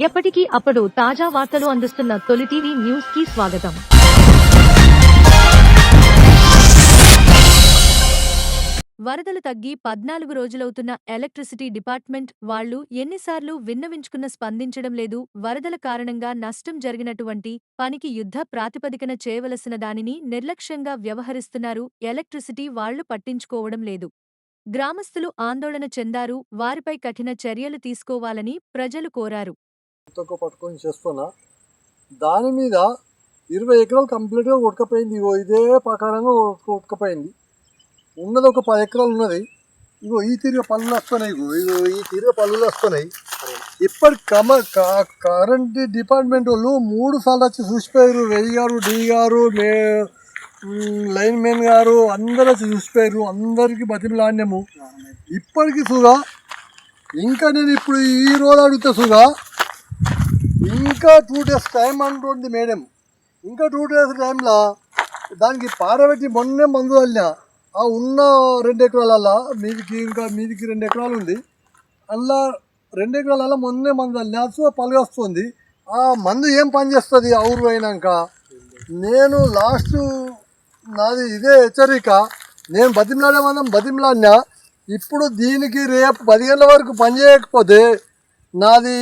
ఎప్పటికీ అప్పుడు తాజా వార్తలు అందిస్తున్న తొలి టీవీ న్యూస్కి స్వాగతం. వరదలు తగ్గి పద్నాలుగు రోజులవుతున్న ఎలక్ట్రిసిటీ డిపార్ట్మెంట్ వాళ్ళు ఎన్నిసార్లు విన్నవించుకున్న స్పందించడం లేదు. వరదల కారణంగా నష్టం జరిగినటువంటి పనికి యుద్ధ ప్రాతిపదికన చేయవలసిన దానిని నిర్లక్ష్యంగా వ్యవహరిస్తున్నారు. ఎలక్ట్రిసిటీ వాళ్ళు పట్టించుకోవడం లేదు. గ్రామస్తులు ఆందోళన చెందారు. వారిపై కఠిన చర్యలు తీసుకోవాలని ప్రజలు కోరారు. తక్కువ పట్టుకొని చేస్తున్నా. దాని మీద ఇరవై ఎకరాలు కంప్లీట్గా ఉడకపోయింది ఇగో ఇదే ప్రకారంగా ఉడక- ఉడకపోయింది ఉన్నది ఒక పది ఎకరాలు ఉన్నది. ఇగో ఈ తీరుగా పనులు వస్తున్నాయి. ఇగో ఇగో ఈ తీరుగా పనులు వస్తున్నాయి. ఇప్పటి కమ కరెంట్ డిపార్ట్మెంట్ వాళ్ళు మూడు సార్లు వచ్చి చూసిపోయారు. వెయ్యి గారు డి గారు మే లైన్ మెన్ గారు అందరూ వచ్చి చూసిపోయారు. అందరికీ బతిమలాడినాము ఇప్పటికీ సుగా ఇంకా నేను ఇప్పుడు ఈ రోజు అడిగితే సుగా ఇంకా టూ డేస్ టైం అంటుంది మేడం. ఇంకా టూ డేస్ టైంలో దానికి పారబెట్టి మొన్నే మందు చల్లినా ఆ ఉన్న రెండు ఎకరాలల్లా మీదికి ఇంకా మీదికి రెండు ఎకరాలు ఉంది. అలా రెండు ఎకరాలలో మొన్నే మందు చల్లినా సో పలుగొస్తుంది ఆ మందు ఏం పనిచేస్తుంది ఆ ఊరు అయినాక నేను లాస్ట్ నాది ఇదే హెచ్చరిక. నేను బతిమలాడే మనం బతిమలాడినా. ఇప్పుడు దీనికి రేపు పది గంటల వరకు పని చేయకపోతే నాది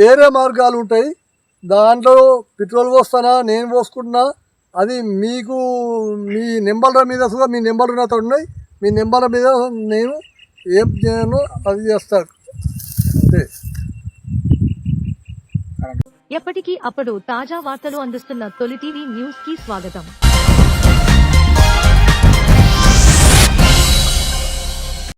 వేరే మార్గాలు ఉంటాయి. దాంట్లో పెట్రోల్ పోస్తానా నేను పోసుకుంటున్నా అది మీకు మీ నెంబర్ల మీద కూడా మీ నెంబర్లు నాతో ఉన్నాయి. మీ నెంబర్ల మీద నేను ఏం చేయను అది చేస్తాను. అంతే. ఎప్పటికీ అప్పుడు తాజా వార్తలు అందిస్తున్న తొలి టీవీ న్యూస్కి స్వాగతం.